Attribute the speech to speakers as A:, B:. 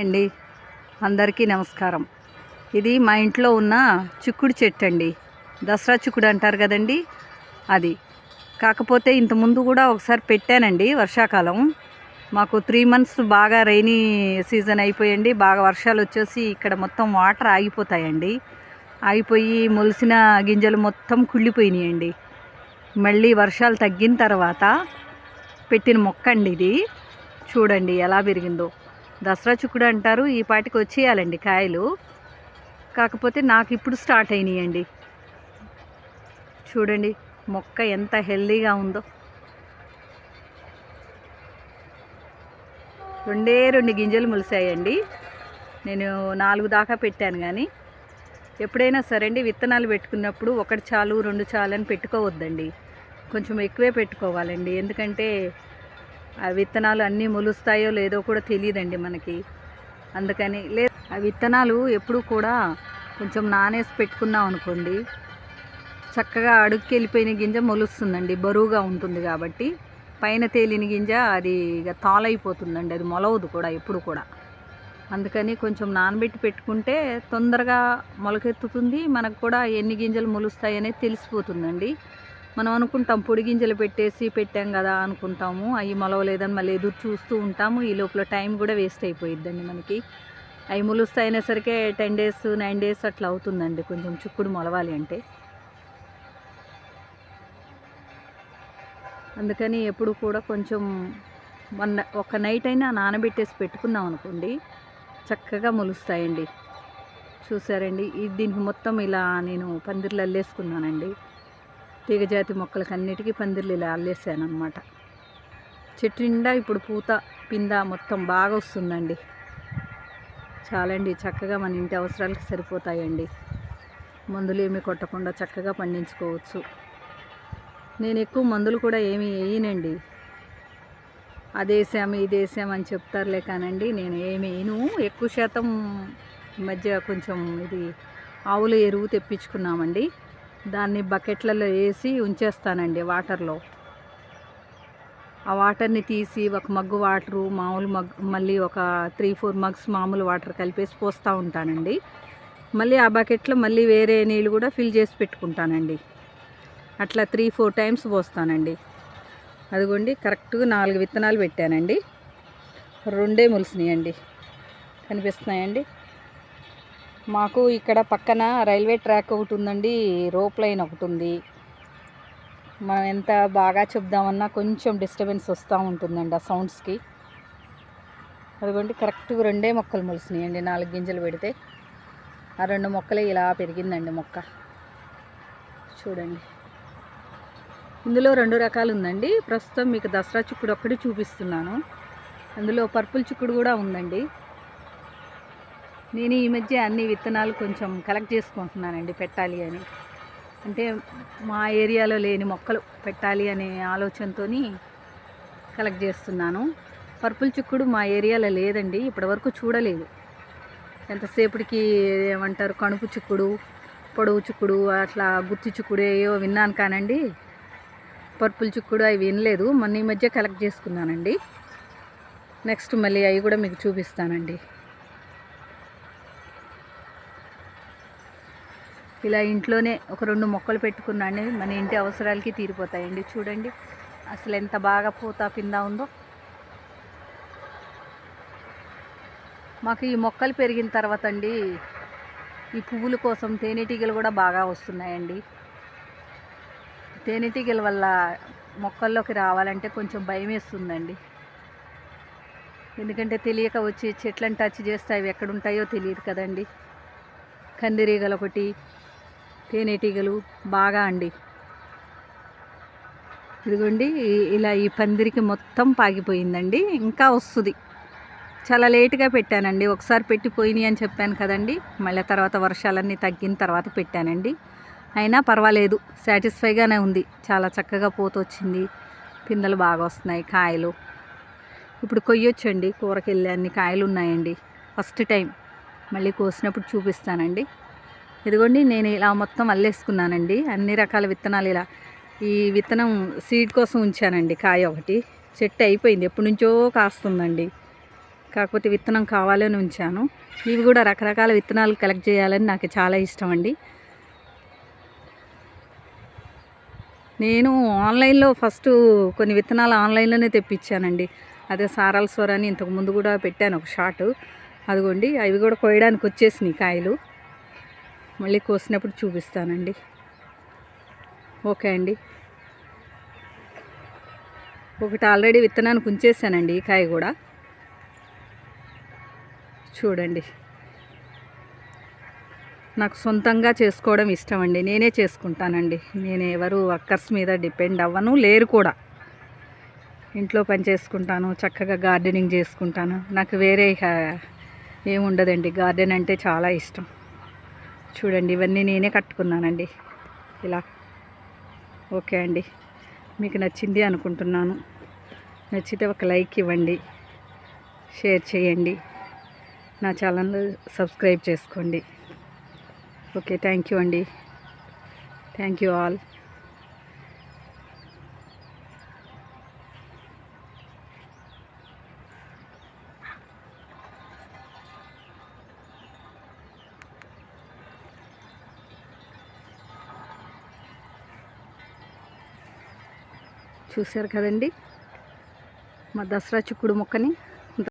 A: అండి. అందరికీ నమస్కారం. ఇది మా ఇంట్లో ఉన్న చిక్కుడు చెట్టు అండి. దసరా చిక్కుడు అంటారు కదండి అది. కాకపోతే ఇంతకుముందు కూడా ఒకసారి పెట్టానండి వర్షాకాలం. మాకు త్రీ మంత్స్ బాగా రైనీ సీజన్ అయిపోయండి. బాగా వర్షాలు వచ్చేసి ఇక్కడ మొత్తం వాటర్ ఆగిపోతాయండి. ఆగిపోయి మొలిసిన గింజలు మొత్తం కుళ్ళిపోయినాయండి. మళ్ళీ వర్షాలు తగ్గిన తర్వాత పెట్టిన మొక్క అండి ఇది. చూడండి ఎలా పెరిగిందో. దసరా చుక్కుడు అంటారు. ఈ పాటికి వచ్చేయాలండి కాయలు. కాకపోతే నాకు ఇప్పుడు స్టార్ట్ అయినాయండి. చూడండి మొక్క ఎంత హెల్దీగా ఉందో. రెండే రెండు గింజలు మొలిసాయండి. నేను నాలుగు దాకా పెట్టాను కానీ ఎప్పుడైనా సరే అండి విత్తనాలు పెట్టుకున్నప్పుడు ఒకటి చాలు రెండు చాలు అని పెట్టుకోవద్దండి. కొంచెం ఎక్కువే పెట్టుకోవాలండి. ఎందుకంటే ఆ విత్తనాలు అన్నీ మొలుస్తాయో లేదో కూడా తెలియదండి మనకి. అందుకని లే ఆ విత్తనాలు ఎప్పుడు కూడా కొంచెం నానేసి పెట్టుకున్నాం అనుకోండి చక్కగా అడుక్కి వెళ్ళిపోయిన గింజ మొలుస్తుందండి బరువుగా ఉంటుంది కాబట్టి. పైన తేలిన గింజ అది ఇక తాలైపోతుందండి అది మొలవదు కూడా ఎప్పుడు కూడా. అందుకని కొంచెం నానబెట్టి పెట్టుకుంటే తొందరగా మొలకెత్తుతుంది మనకు కూడా ఎన్ని గింజలు మొలుస్తాయి అనేది తెలిసిపోతుందండి. మనం అనుకుంటాం పొడి గింజలు పెట్టేసి పెట్టాం కదా అనుకుంటాము. అవి మొలవలేదని మళ్ళీ ఎదురు చూస్తూ ఉంటాము. ఈ లోపల టైం కూడా వేస్ట్ అయిపోయిద్దండి మనకి. అవి మొలుస్తాయినా సరికే టెన్ డేస్ నైన్ డేస్ అట్లా అవుతుందండి. కొంచెం చిక్కుడు మొలవాలి అంటే. అందుకని ఎప్పుడు కూడా కొంచెం వన్ ఒక నైట్ అయినా నానబెట్టేసి పెట్టుకున్నాం అనుకోండి. చక్కగా మొలుస్తాయండి. చూసారండి? ఇది దీనికి మొత్తం ఇలా నేను పందిర్లు అల్లేసుకున్నానండి. తీగజాతి మొక్కలకి అన్నిటికీ పందిర్లు ఇలా అల్లేసాను అనమాట చెట్టు నిండా ఇప్పుడు పూత పింద మొత్తం బాగా వస్తుందండి. చాలండి చక్కగా మన ఇంటి అవసరాలకు సరిపోతాయండి. మందులు ఏమీ కొట్టకుండా చక్కగా పండించుకోవచ్చు. నేను ఎక్కువ మందులు కూడా ఏమీ వేయనండి. అదేసాము వేసాము అని చెప్తారులే కానండి నేను ఏమి వేయను. ఎక్కువ శాతం మధ్య కొంచెం ఇది ఆవుల ఎరువు తెప్పించుకున్నామండి. దాన్ని బకెట్లలో వేసి ఉంచేస్తానండి వాటర్లో. ఆ వాటర్ని తీసి ఒక మగ్గు వాటరు మామూలు మగ్ మళ్ళీ ఒక త్రీ ఫోర్ మగ్స్ మామూలు వాటర్ కలిపేసి పోస్తూ ఉంటానండి. మళ్ళీ ఆ బకెట్లో మళ్ళీ వేరే నీళ్ళు కూడా ఫిల్ చేసి పెట్టుకుంటానండి. అట్లా త్రీ ఫోర్ టైమ్స్ పోస్తానండి. అదిగోండి కరెక్ట్గా నాలుగు విత్తనాలు పెట్టానండి. రెండే మొలిసినాయండి. కనిపిస్తున్నాయండి? మాకు ఇక్కడ పక్కన రైల్వే ట్రాక్ ఒకటి ఉందండి రోప్ లైన్ ఒకటి ఉంది. మనం ఎంత బాగా చెప్దామన్నా కొంచెం డిస్టర్బెన్స్ వస్తూ ఉంటుందండి ఆ సౌండ్స్కి. అదిగోండి కరెక్ట్గా రెండే మొక్కలు మొలిసినాయండి నాలుగు గింజలు పెడితే. ఆ రెండు మొక్కలే ఇలా పెరిగిందండి మొక్క. చూడండి. ఇందులో రెండు రకాలు ఉందండి. ప్రస్తుతం మీకు దసరా చిక్కుడు ఒక్కటి చూపిస్తున్నాను. అందులో పర్పుల్ చిక్కుడు కూడా ఉందండి. నేను ఈ మధ్య అన్ని విత్తనాలు కొంచెం కలెక్ట్ చేసుకుంటున్నానండి పెట్టాలి అని. అంటే మా ఏరియాలో లేని మొక్కలు పెట్టాలి అనే ఆలోచనతో కలెక్ట్ చేస్తున్నాను. పర్పుల్ చిక్కుడు మా ఏరియాలో లేదండి ఇప్పటివరకు చూడలేదు. ఎంతసేపటికి ఏమంటారు కణుపు చిక్కుడు పొడవు చిక్కుడు అట్లా గుత్తి చిక్కుడు ఏవో విన్నాను కానండి పర్పుల్ చిక్కుడు అవి వినలేదు. మొన్న ఈ మధ్య కలెక్ట్ చేసుకున్నానండి. నెక్స్ట్ మళ్ళీ అవి కూడా మీకు చూపిస్తానండి. ఇలా ఇంట్లోనే ఒక రెండు మొక్కలు పెట్టుకున్నాండి మన ఇంటి అవసరాలకి తీరిపోతాయండి. చూడండి అసలు ఎంత బాగా పూత పిందా ఉందో. మాకు ఈ మొక్కలు పెరిగిన తర్వాత అండి ఈ పువ్వుల కోసం తేనెటీగలు కూడా బాగా వస్తున్నాయండి. తేనెటీగల వల్ల మొక్కల్లోకి రావాలంటే కొంచెం భయం వేస్తుందండి. ఎందుకంటే తెలియక వచ్చి చెట్లను టచ్ చేస్తే అవి ఎక్కడుంటాయో తెలియదు కదండి. కందిరీగలు ఒకటి తేనెటీగలు బాగా అండి. ఇదిగోండి ఇలా ఈ పందిరికి మొత్తం పాగిపోయిందండి. ఇంకా వస్తుంది. చాలా లేటుగా పెట్టానండి. ఒకసారి పెట్టి పోయినాయి అని చెప్పాను కదండి. మళ్ళీ తర్వాత వర్షాలన్నీ తగ్గిన తర్వాత పెట్టానండి. అయినా పర్వాలేదు. సాటిస్ఫైగానే ఉంది. చాలా చక్కగా పోతొచ్చింది పిందెలు బాగా వస్తున్నాయి కాయలు. ఇప్పుడు కొయ్యొచ్చండి. కూరకి అన్ని కాయలు ఉన్నాయండి. First time. మళ్ళీ కోసినప్పుడు చూపిస్తానండి. ఇదిగోండి నేను ఇలా మొత్తం అల్లేసుకున్నానండి. అన్ని రకాల విత్తనాలు ఇలా ఈ విత్తనం సీడ్ కోసం ఉంచానండి కాయ ఒకటి. చెట్టు అయిపోయింది ఎప్పటి నుంచో కాస్తుందండి. కాకపోతే విత్తనం కావాలని ఉంచాను. ఇవి కూడా రకరకాల విత్తనాలు కలెక్ట్ చేయాలని నాకు చాలా ఇష్టం అండి నేను ఆన్లైన్లో ఫస్ట్ కొన్ని విత్తనాలు ఆన్లైన్లోనే తెప్పించానండి. అదే సారాల స్వర అని ఇంతకు ముందు కూడా పెట్టాను ఒక షాట్. అదిగోండి అవి కూడా కోయడానికి వచ్చేసినాయి కాయలు. మళ్ళీ కోసినప్పుడు చూపిస్తానండి. ఓకే అండి. ఒకటి ఆల్రెడీ విత్తనానికి ఉంచేసానండి ఈ కాయ కూడా. చూడండి. నాకు సొంతంగా చేసుకోవడం ఇష్టం అండి. నేనే చేసుకుంటానండి. నేను ఎవరు వర్కర్స్ మీద డిపెండ్ అవ్వను లేరు కూడా. ఇంట్లో పని చేసుకుంటాను చక్కగా గార్డెనింగ్ చేసుకుంటాను. నాకు వేరే ఏముండదండి. గార్డెన్ అంటే చాలా ఇష్టం. చూడండి ఇవన్నీ నేనే కట్టుకున్నానండి. ఇలా. ఓకే అండి. మీకు నచ్చింది అనుకుంటున్నాను. నచ్చితే ఒక లైక్ ఇవ్వండి. షేర్ చేయండి. నా ఛానల్ సబ్స్క్రైబ్ చేసుకోండి. ఓకే థ్యాంక్ యూ అండి. Thank you all. చూశారు కదండి. మా దసరా చిక్కుడు మొక్కని